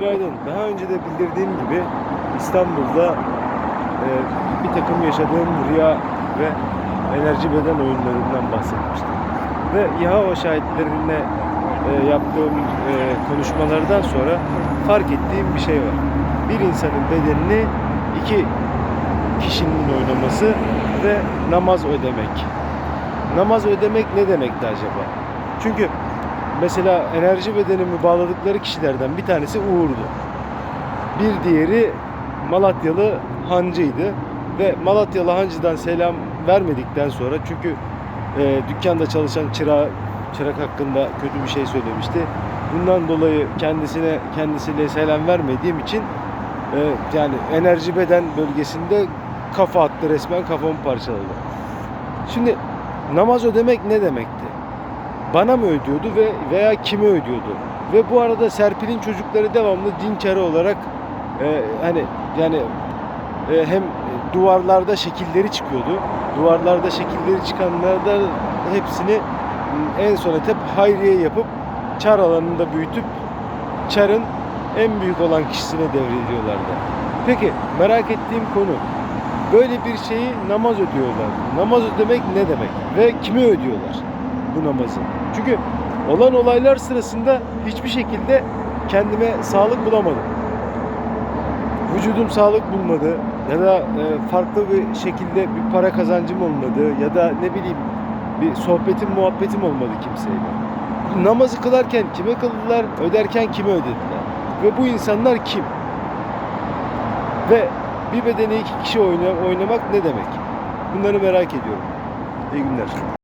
Günaydın. Daha önce de bildirdiğim gibi İstanbul'da e, bir takım yaşadığım rüya ve enerji beden oyunlarından bahsetmiştim. Ve Yahova şahitlerine e, yaptığım e, konuşmalardan sonra fark ettiğim bir şey var. Bir insanın bedenini iki kişinin oynaması ve namaz ödemek. Namaz ödemek ne demekti acaba? Çünkü mesela enerji bedenimi bağladıkları kişilerden bir tanesi Uğur'du. Bir diğeri Malatyalı Hancı'ydı. Ve Malatyalı Hancı'dan selam vermedikten sonra çünkü e, dükkanda çalışan çırağı, çırak hakkında kötü bir şey söylemişti. Bundan dolayı kendisine kendisiyle selam vermediğim için e, yani enerji beden bölgesinde kafa attı resmen kafamı parçaladı. Şimdi namaz ödemek ne demekti? Bana mı ödüyordu ve veya kime ödüyordu? Ve bu arada Serpil'in çocukları devamlı din çarı olarak e, hani yani e, hem duvarlarda şekilleri çıkıyordu. Duvarlarda şekilleri çıkanlarda hepsini m, en son etap hayriye yapıp çar alanında büyütüp çarın en büyük olan kişisine devrediyorlardı. Peki merak ettiğim konu böyle bir şeyi namaz ödüyorlar. Namaz ödemek ne demek? Ve kime ödüyorlar bu namazı? Çünkü olan olaylar sırasında hiçbir şekilde kendime sağlık bulamadım. Vücudum sağlık bulmadı ya da e, farklı bir şekilde bir para kazancım olmadı ya da ne bileyim bir sohbetim muhabbetim olmadı kimseyle. Namazı kılarken kime kıldılar, öderken kime ödediler? Ve bu insanlar kim? Ve bir bedeni iki kişi oyna- oynamak ne demek? Bunları merak ediyorum. İyi günler.